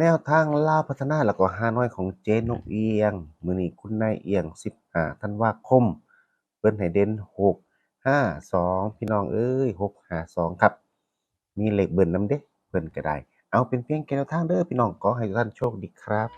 แนวทางลาวพัฒนาแล้วก็ฮานอยของเจนกเอียง มือนี้คุณนายเอียง15ธันวาคม เปิ้นให้เด่น6 5 2พี่น้องเอ้ย6 5 2ครับ มีเลขเบิ่นำเด้เพิ่นก็ได้ เอาเป็นเพียงแค่แนวทางเด้อพี่น้องขอให้ทุกท่านโชคดีครับ